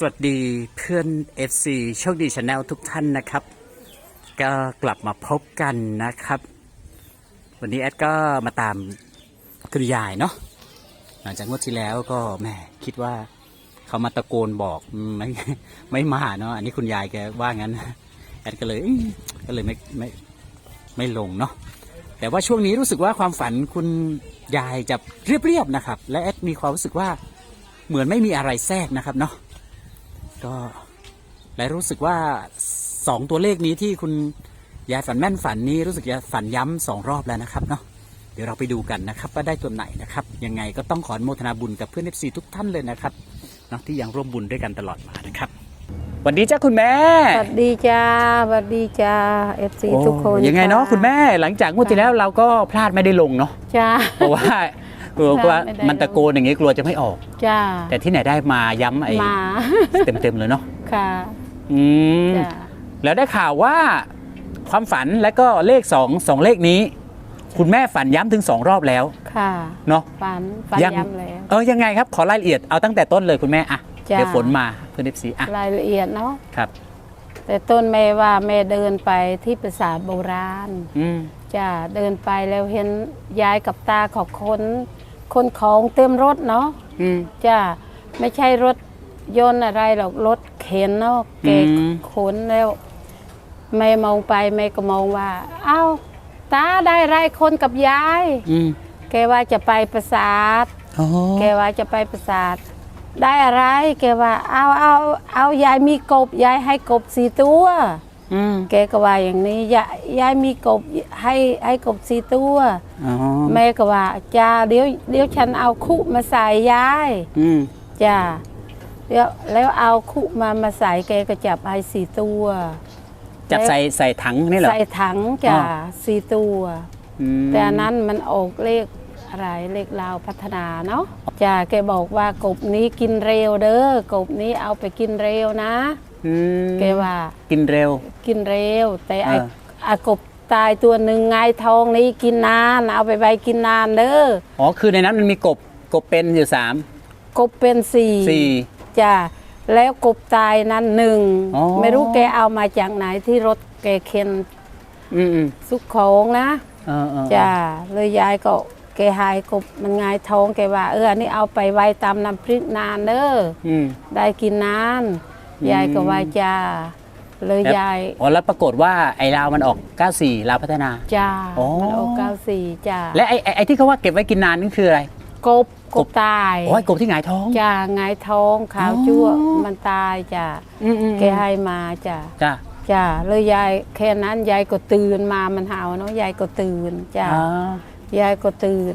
สวัสดีเพื่อน FC โชคดีชาแนลทุกท่านนะครับ ก็กลับมาพบกันนะครับ วันนี้แอดก็มาตามคุณยายเนาะหลังจากงวดที่แล้วก็แหมคิดว่าเขามาตะโกนบอกไม่ไม่มาเนาะอันนี้คุณยายแกว่างั้นแอดก็เลยก็เลยไม่ไม่ไม่ลงเนาะแต่ว่าช่วงนี้รู้สึกว่าความฝันคุณยายจะเรียบๆนะครับ และแอดมีความรู้สึกว่าเหมือนไม่มีอะไรแทรกนะครับเนาะ ก็และรู้สึกว่าสองตัวเลขนี้ที่คุณยายฝันแม่นฝันนี้รู้สึกจะฝันย้ำสองรอบแล้วนะครับเนาะเดี๋ยวเราไปดูกันนะครับว่าได้ตัวไหนนะครับ ยังไงก็ต้องขออนุโมทนาบุญกับเพื่อนเอฟซีทุกท่านเลยนะครับเนาะที่ยังร่วมบุญด้วยกันตลอดมานะครับวันนี้จ้าคุณแม่สวัสดีจ้าสวัสดีจ้าเอฟซีทุกคนโอ้ยังไงเนาะคุณแม่หลังจากงวดที่แล้วเราก็พลาดไม่ได้ลงเนาะจ้าเพราะว่า กลัวว่าพลาดไม่ได้ มันตะโกนอย่างงี้กลัวจะไม่ออก จ้าแต่ที่ไหนได้มาย้ำไอ้มา เต็มๆเลยเนาะค่ะอืมจ้าแล้วได้ข่าวว่าความฝันและก็เลขสองสองเลขนี้ คุณแม่ฝันย้ำถึงสองรอบแล้วค่ะเนาะ ฝันฝันยัง ย้ำแล้ว เออยังไงครับขอรายละเอียดเอาตั้งแต่ต้นเลยคุณแม่อะจ้ะ เดี๋ยวฝนมาเพื่อนเอฟซีอะรายละเอียดเนาะครับแต่ต้นแม่ว่าแม่เดินไปที่ปราสาทโบราณอืม จ้าเดินไปแล้วเห็นยายกับตาเขอบคน คนของเต็มรถเนาะอืม จ้าไม่ใช่รถยนต์อะไรหรอกรถเข็นเนาะแกอืม ขนแล้วแม่มองไปแม่ก็มองว่า เอ้า ตาได้ไรคนกับยาย อืมแกว่าจะไปประสาท อ๋อแกว่าจะไปประสาท ได้อะไร แกว่า เอาเอาเอายายมีกบยายให้กบสี่ตัว อืมแกก็ว่าอย่างนี้ยายยายมีกบให้ให้กบสี่ตัว อ๋อแม่ก็ว่าจ้าเดี๋ยวเดี๋ยวฉันเอาคุมาใส่ยายอืมจ้าแล้วแล้วเอาคุมามาใส่แกก็จับให้สี่ตัว จับใส่ใส่ถังนี่เหรอ ใส่ถังจ้าอ๋อ สี่ตัว อืมแต่อันนั้นมันออกเลขอะไรเลขลาวพัฒนาเนาะจ้าแกบอกว่ากบนี้กินเร็วเด้อกบนี้เอาไปกินเร็วนะ อืมแกว่า กินเร็ว กินเร็ว แต่ไอ้เออไอ้กบตายตัวหนึ่งไงายทองนี้กินนานเอาไปไว้กินนานเด้ออ๋อคือในนั้นมันมีกบกบเป็นอยู่สามกบเป็นสี่สี่ จ้าแล้วกบตายนั้นหนึ่งอ๋อ ไม่รู้แกเอามาจากไหนที่รถแกเข็นอืมอืมสุกของนะ เออเออจ้าเลยยายก็แกหายกบมันไงายท้องแกว่า เอออันนี้เอาไปไว้ตามน้ำพริกนานเด้ออืมได้กินนานอืม ยายก็ว่าจ้าเลยแล้วยายอ๋อแล้วปรากฏว่าไอ้ลาวมันออก 94ลาวพัฒนาจ้าอ๋อมันโอเก้าสี่จ้าและไอ้ไอ้ไอ้ที่เขาว่าเก็บไว้กินนานนี่คืออะไรกบกบตายโอ้ยกบที่หงายท้องจ้าไงายท้องขาวจั่วอ๋อมันตายจ้าอืมอืมแกให้มาจ้าจ้าจ้าเลยยายแค่นั้นยายก็ตื่นมามันเห่าเนาะยายก็ตื่นจ้าอ่ายายก็ตื่น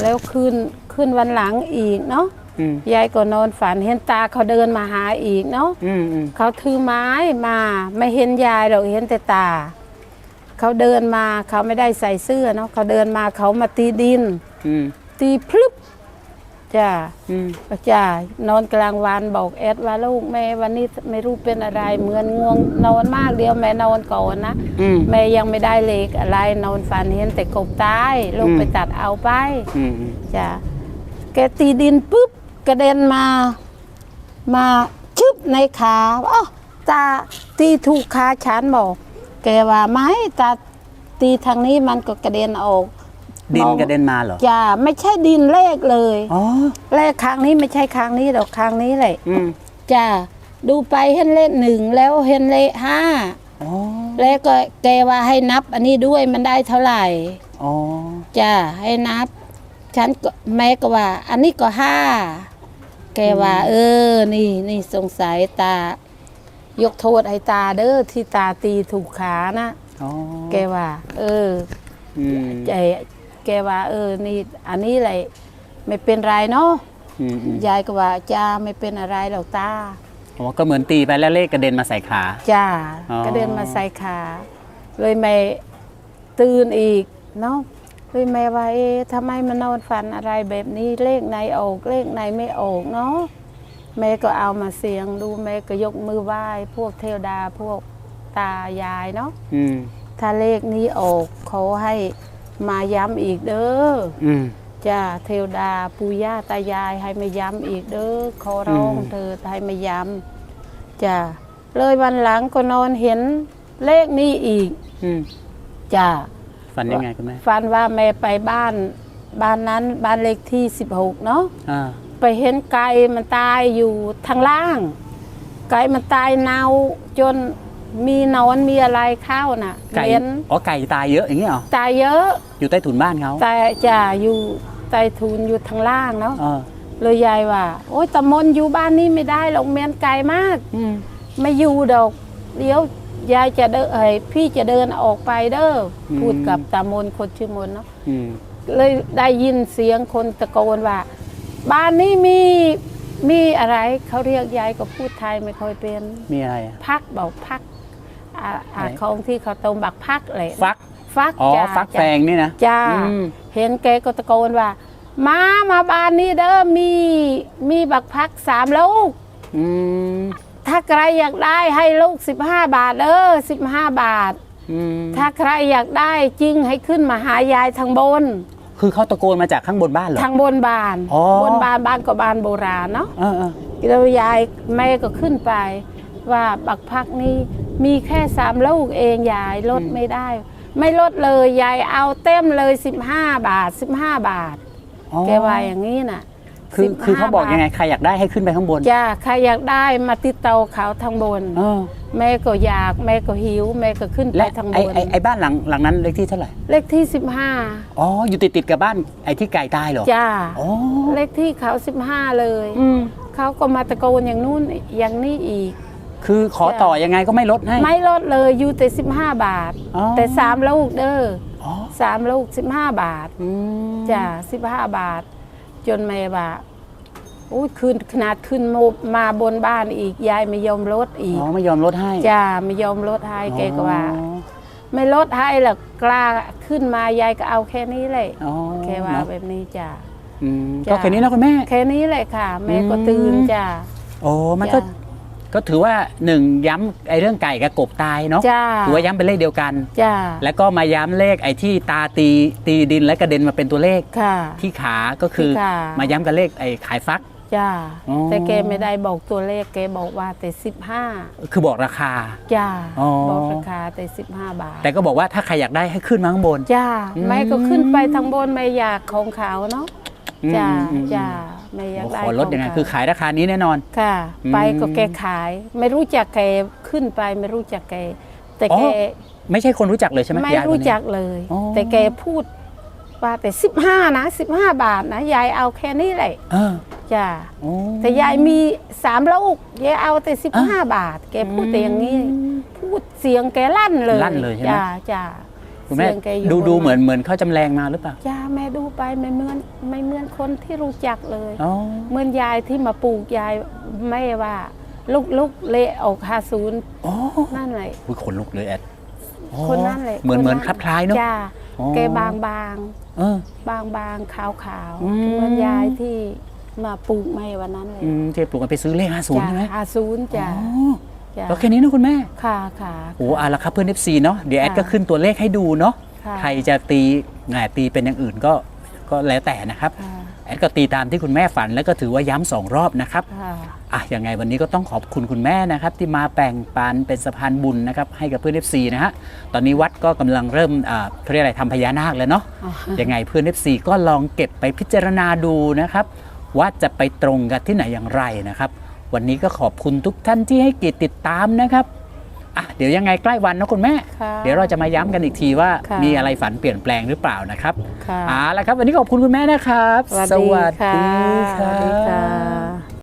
แล้วขึ้นขึ้นวันหลังอีกเนาะอืม ยายก็นอนฝันเห็นตาเขาเดินมาหาอีกเนาะอืมอืมเขาถือไม้มาไม่เห็นยายหรอกเห็นแต่ตา เขาเดินมาเขาไม่ได้ใส่เสื้อเนาะเขาเดินมาเขามาตีดินอืมตีพลึบจ้าอืมจ้านอนกลางวันบอกแอดว่าลูกแม่วันนี้ไม่รู้เป็นอะไรเหมือนง่วงนอนมากเดียวแม่นอนก่อนนะอืมแม่ยังไม่ได้เลขอะไรนอนฝันเห็นแต่กบตายลูกอืมไปตัดเอาไปอืมอืมจ้ะแกตีดินปุ๊บ กระเด็นมา มาชึบในขาอ๋อตาตีถูกขาฉันบอก แกว่าไหมตาตีทางนี้มันก็กระเด็นออกดินมองกระเด็นมาเหรอจ้ะไม่ใช่ดินเลขเลยอ๋อเลขครั้งนี้ไม่ใช่ครั้งนี้หรอกครั้งนี้แหละอืมจ้ะดูไปเห็นเลขหนึ่งแล้วเห็นเลขห้าอ๋อแล้วก็แกว่าให้นับ อันนี้ด้วยมันได้เท่าไหร่อ๋อจ้าให้นับ ฉันก็แม่ก็ว่า อันนี้ก็ห้า แกว่า เออ นี่นี่สงสัยตา ยกโทษให้ตาเด้อที่ตาตีถูกขานะอ๋อแกว่า เอออืมใจแกว่า เออ นี่ อันนี้แหละไม่เป็นไรเนาะอืมอืมยายก็ว่าจ้าไม่เป็นอะไรหรอกตาอ๋อก็เหมือนตีไปแล้วเลขกระเด็นมาใส่ขา จ้าอ๋อ ก็เดินมาใส่ขา เลยไม่ตื่นอีกเนาะ เลยแม่ว่าเอ๊ะทำไมมานอนฝันอะไรแบบนี้เลขไหนออกเลขไหนไม่ออกเนาะแม่ก็เอามาเสียงดูแม่ก็ยกมือไหว้พวกเทวดาพวกตายายเนาะอืมถ้าเลขนี้ออกเขาให้มาย้ำอีกเด้ออืมจ้าเทวดาปู่ย่าตายายให้มาย้ำอีกเด้อขอร้องเธอให้มาย้ำจ้าเลยวันหลังก็นอนเห็นเลขนี้อีกอืมจ้า ฝันยังไงคุณแม่ฝันว่าแม่ไปบ้าน บ้านนั้นบ้านเลขที่16เนาะอ่าไปเห็นไก่มันตายอยู่ทางล่าง ไก่มันตายเน่าจนมีหนอนมีอะไรเข้าน่ะไก่เห็นอ๋อไก่ตายเยอะอย่างเงี้ยเหรอตายเยอะ อยู่ใต้ถุนบ้านเขาแต่จะอยู่ใต้ทุนอยู่ทางล่างเนาะเออเลยยายว่า โอ๊ยตะมนอยู่บ้านนี้ไม่ได้หรอกเมียนไกลมาก อืม ไม่อยู่ดอก เดี๋ยว ยายจะเดินเอ้ยพี่จะเดินออกไปเด้ออพูดกับตามนคนชื่อมนเนาะอืมเลยได้ยินเสียงคนตะโกนว่า บ้านนี้มีมีอะไรเขาเรียกยายก็พูดไทยไม่ค่อยเป็น มีอะไรอะ พักบอกพักอ่าอ่าอะไรของที่เขาต้มบักพักเลยฟัก ฟักอ๋อ จ้าฟักจ้าแฟงนี่นะ จ้าอืม เห็นแกก็ตะโกนว่า มามาบ้านนี้เด้อมีมีบักพักสามลูกอืม ถ้าใครอยากได้ให้ลูก 15 บาทเด้อ15 บาท อืมถ้าใครอยากได้จริงให้ขึ้นมาหายายทางบน คือเขาตะโกนมาจากข้างบนบ้านเหรอ ทางบนบานอ๋อ บนบานบ้านก็บานโบราณเนาะเออเออแล้วยายแม่ก็ขึ้นไป ว่าบักพักนี้มีแค่สามลูกเองยายลดไม่ได้ ไม่ลดเลยยายเอาเต็มเลย 15 บาท 15 บาท อ๋อแกว่าอย่างนี้น่ะ คือ15คือเขาบอกยังไงใครอยากได้ให้ขึ้นไปข้างบนจ้าใครอยากได้มาติดเตาเขาทางบนเออแม่ก็อยากแม่ก็หิว แม่ก็ขึ้นไปและทางบไอ้นไอ้ไอ้บ้านหลังหลังนั้นเลขที่เท่าไหร่ เลขที่อ๋ออยู่ติดติดๆกับบ้านไอ้ที่ไก่ตายเหรอ15จ้าอ๋อเลขที่เขา15เลยอืมเขาก็มาตะโกนอย่างนู้นอย่างนี้อีก คือขอต่อยังไงก็ไม่ลดให้ไม่ลดเลยอยู่แต่15บาทอ๋อแต่3ลูกเด้ออ๋อสามลูก15บาทอืมจ้า15บาท จนแม่ว่าอุ้ยคืนขนาดขึ้นมาบนบ้านอีกยายไม่ยอมลดอีกอ๋อไม่ยอมลดให้จ้าไม่ยอมลดให้แกก็ว่าอ๋อไม่ลดให้หรอกกล้าขึ้นมายายก็เอาแค่นี้เลยอ๋อแค่ว่าเนอะแบบนี้จ้าอืมจ้ะก็แค่นี้นะคุณแม่แค่นี้เลยค่ะ แม่ก็อืมตื่นจ้าโอ้มันก็จ้ะ ก็ถือว่าหนึ่งย้ำไอ้เรื่องไก่กับกบตายเนาะจ้าถือว่าย้ำเป็นเลขเดียวกัน จ้าแล้วก็มาย้ำเลขไอ้ที่ตาตีตีดินและกระเด็นมาเป็นตัวเลขค่ะ ที่ขาก็คือที่ขา มาย้ำกับเลขไอ้ขายฟัก จ้าอ๋อ แต่แกไม่ได้บอกตัวเลขแกบอกว่าแต่สิบห้าคือบอกราคา จ้าอ๋อ บอกราคาแต่สิบห้าบาทแต่ก็บอกว่าถ้าใครอยากได้ให้ขึ้นมาข้างบน จ้าอืมแม่ก็ขึ้นไปทางบนไม่อยากของเขาเนาะอืมจ้าอืมอืมจ้า ไม่อยากโอ้ได้ขอลดยังไงขเขคือขายราคานี้แน่นอน ค่ะอืมไปก็แกขาย ไม่รู้จักแกขึ้นไปไม่รู้จักแก แต่อ๋อแกไม่ใช่คนรู้จักเลยใช่ไหมไม่ยายคนรู้นี้จักเลยอ๋อแต่แกพูดว่าแต่สิบห้านะสิบห้าบาทนะยายเอาแค่นี้แหละเออจ้าโอ้แต่ยายมีสามลูกยายเอาแต่สิบห้าอะบาท แกพูดแต่อย่างนี้ พูดเสียงแกลั่นเลยลั่นเลยใช่ไหมจ้าจ้า คุณแม่เสียงแกอยู่ดูบนดูเหมือนเหมือนเขาจำแรงมาหรือเปล่าจ้าแม่ดูไปไม่เหมือนไม่เหมือนคนที่รู้จักเลย อ๋อเหมือนยายที่มาปลูกยายแม่ว่า ลูกลูกเละออกหาศูนย์อ๋อนั่นแหละอุ๊ยขนลุกเลยแอดอ๋อคนนั่นแหละเหมือนคเหมือนคลับคล้ายเนาะจ้าอ๋อแกบางบางเออ บางบางขาวขาวๆอืม เหมือนยายที่มาปลูกแม่วันนั้นเลยอืมที่ปลูกกันไปซื้อเลขห้าศูนย์จ้าใช่ไหมหาศูนย์จ้า อ๋อ จ้าแล้วแค่นี้นะคุณแม่ ค่ะค่ะโอ้อาละครับเพื่อน FC เนาะเดี๋ยวแอดค่ะก็ขึ้นตัวเลขให้ดูเนาะค่ะใครจะตีแหมตีเป็นอย่างอื่นก็ก็แล้วแต่นะครับค่ะแอดก็ตีตามที่คุณแม่ฝันแล้วก็ถือว่าย้ำสองรอบนะครับค่ะอะยังไงวันนี้ก็ต้องขอบคุณคุณแม่นะครับ ที่มาแบ่งปันเป็นสะพานบุญนะครับให้กับเพื่อน FC นะฮะตอนนี้วัดก็กำลังเริ่มอ่าเขาเรียกอะไรทำพญานาคแล้วเนาะอ่ายังไงเพื่อน FC ก็ลองเก็บไปพิจารณาดูนะครับว่าจะไปตรงกันที่ไหนอย่างไรนะครับ วันนี้ก็ขอบคุณทุกท่านที่ให้เกียรติติดตามนะครับอะเดี๋ยวยังไงใกล้วันนะคุณแม่ ค่ะเดี๋ยวเราจะมาย้ำกันอีกทีว่าค่ะมีอะไรฝันเปลี่ยนแปลงหรือเปล่านะครับค่ะ เอาละครับ วันนี้ขอบคุณคุณแม่นะครับ สวัสดีค่ะสวัสดีสวัสดีค่ะ